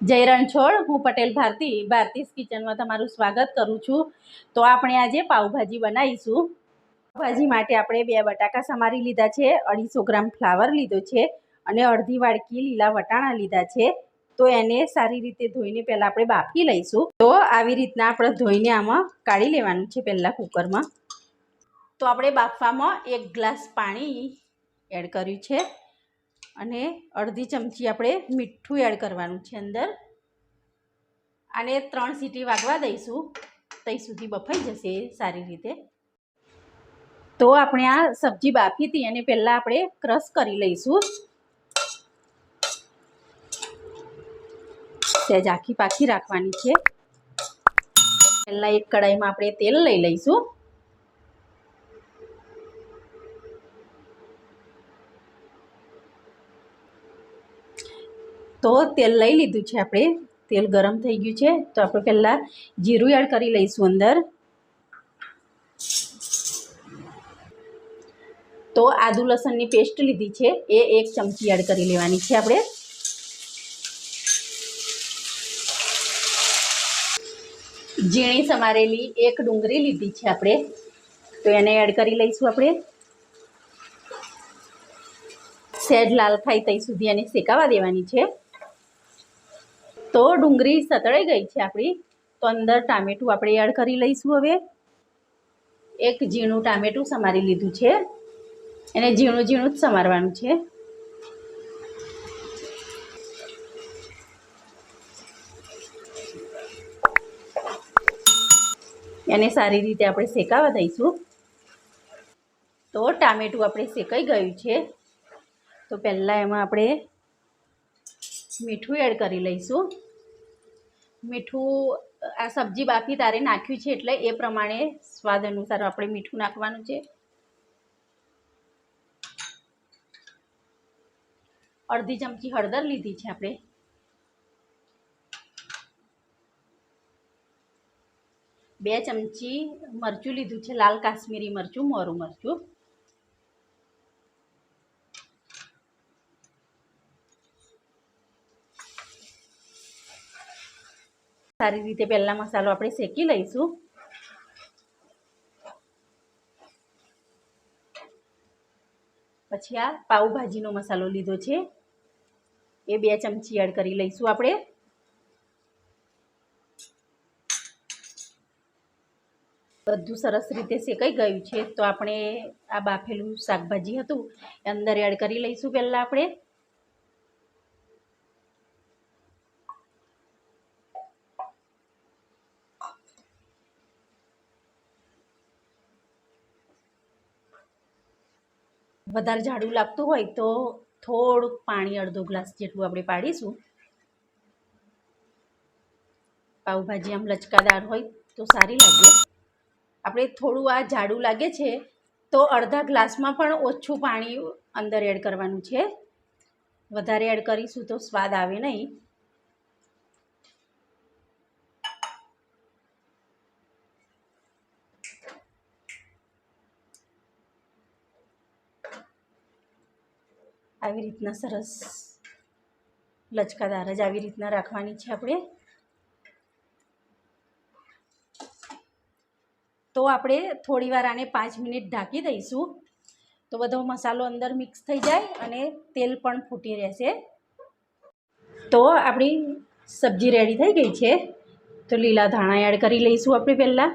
જય રણછોડ, હું પટેલ ભારતી, ભારતીસ કિચનમાં તમારું સ્વાગત કરું છું. તો આપણે આજે પાઉંભાજી બનાવીશું. પાઉભાજી માટે આપણે બે બટાકા સમારી લીધા છે, અઢીસો ગ્રામ ફ્લાવર લીધો છે અને અડધી વાડકી લીલા વટાણા લીધા છે. તો એને સારી રીતે ધોઈને પહેલાં આપણે બાફી લઈશું. તો આવી રીતના આપણે ધોઈને આમાં કાઢી લેવાનું છે પહેલાં કુકરમાં. તો આપણે બાફવામાં એક ગ્લાસ પાણી એડ કર્યું છે. અને અડધી ચમચી આપણે મીઠું એડ કરવાનું છે અંદર. આને ત્રણ સીટી વાગવા દઈશું. ત્યાં સુધી બફાઈ જશે સારી રીતે. તો આપણે આ સબ્જી બાફી હતી અને પહેલાં આપણે ક્રશ કરી લઈશું. સહેજ આખી પાખી રાખવાની છે. પહેલાં એક કડાઈમાં આપણે તેલ લઈ લઈશું. તો તેલ લઈ લીધું છે આપણે. તેલ ગરમ થઈ ગયું છે. તો આપણે પહેલાં જીરું એડ કરી લઈશું અંદર. તો આદુ લસણની પેસ્ટ લીધી છે. એ એક ચમચી એડ કરી લેવાની છે આપણે. ઝીણી સમારેલી એક ડુંગળી લીધી છે આપણે. તો એને એડ કરી લઈશું આપણે. સહેજ લાલ થાય ત્યાં સુધી એને શેકાવા દેવાની છે. તો ડુંગળી સતળાઈ ગઈ છે આપણી. તો અંદર ટામેટું આપણે એડ કરી લઈશું હવે. એક ઝીણું ટામેટું સમારી લીધું છે. એને ઝીણું ઝીણું જ સમારવાનું છે. એને સારી રીતે આપણે શેકાવા દઈશું. તો ટામેટું આપણે શેકાઈ ગયું છે. તો પહેલાં એમાં આપણે મીઠું એડ કરી લઈશું. મીઠું, આ સબ્જી બાકી તારે નાખ્યું છે એટલે એ પ્રમાણે સ્વાદ અનુસાર આપણે મીઠું નાખવાનું છે. અડધી ચમચી હળદર લીધી છે આપણે. બે ચમચી મરચું લીધું છે, લાલ કાશ્મીરી મરચું, મોરું મરચું. સારી રીતે પહેલાં મસાલો આપણે શેકી લઈશું. પછી આ પાઉભાજીનો મસાલો લીધો છે. એ બે ચમચી એડ કરી લઈશું આપણે. બધું સરસ રીતે શેકાઈ ગયું છે, તો આપણે આ બાફેલું શાકભાજી હતું એ અંદર એડ કરી લઈશું પહેલાં આપણે. વધારે જાડું લાગતું હોય તો થોડુંક પાણી અડધો ગ્લાસ જેટલું આપણે પાડીશું. પાઉભાજી આમ લચકાદાર હોય તો સારી લાગે. આપણે થોડું આ જાડું લાગે છે તો અડધા ગ્લાસમાં પણ ઓછું પાણી અંદર એડ કરવાનું છે. વધારે એડ કરીશું તો સ્વાદ આવે નહીં. આવી રીતના સરસ લચકાદાર જ આવી રીતના રાખવાની છે આપણે. તો આપણે થોડી વાર આને પાંચ મિનિટ ઢાંકી દઈશું. તો બધો મસાલો અંદર મિક્સ થઈ જાય અને તેલ પણ ફૂટી રહેશે. તો આપણી સબ્જી રેડી થઈ ગઈ છે. તો લીલા ધાણા એડ કરી લઈશું આપણે પહેલાં.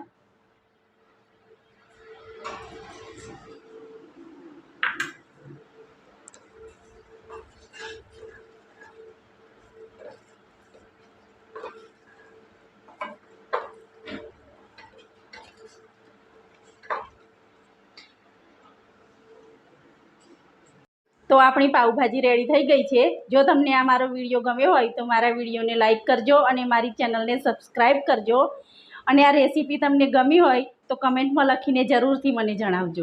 તો આપણી પાઉભાજી રેડી થઈ ગઈ છે. જો તમને આ મારો વીડિયો ગમ્યો હોય તો મારા વિડીયોને લાઇક કરજો અને મારી ચેનલને સબસ્ક્રાઈબ કરજો. અને આ રેસીપી તમને ગમી હોય તો કમેન્ટમાં લખીને જરૂરથી મને જણાવજો.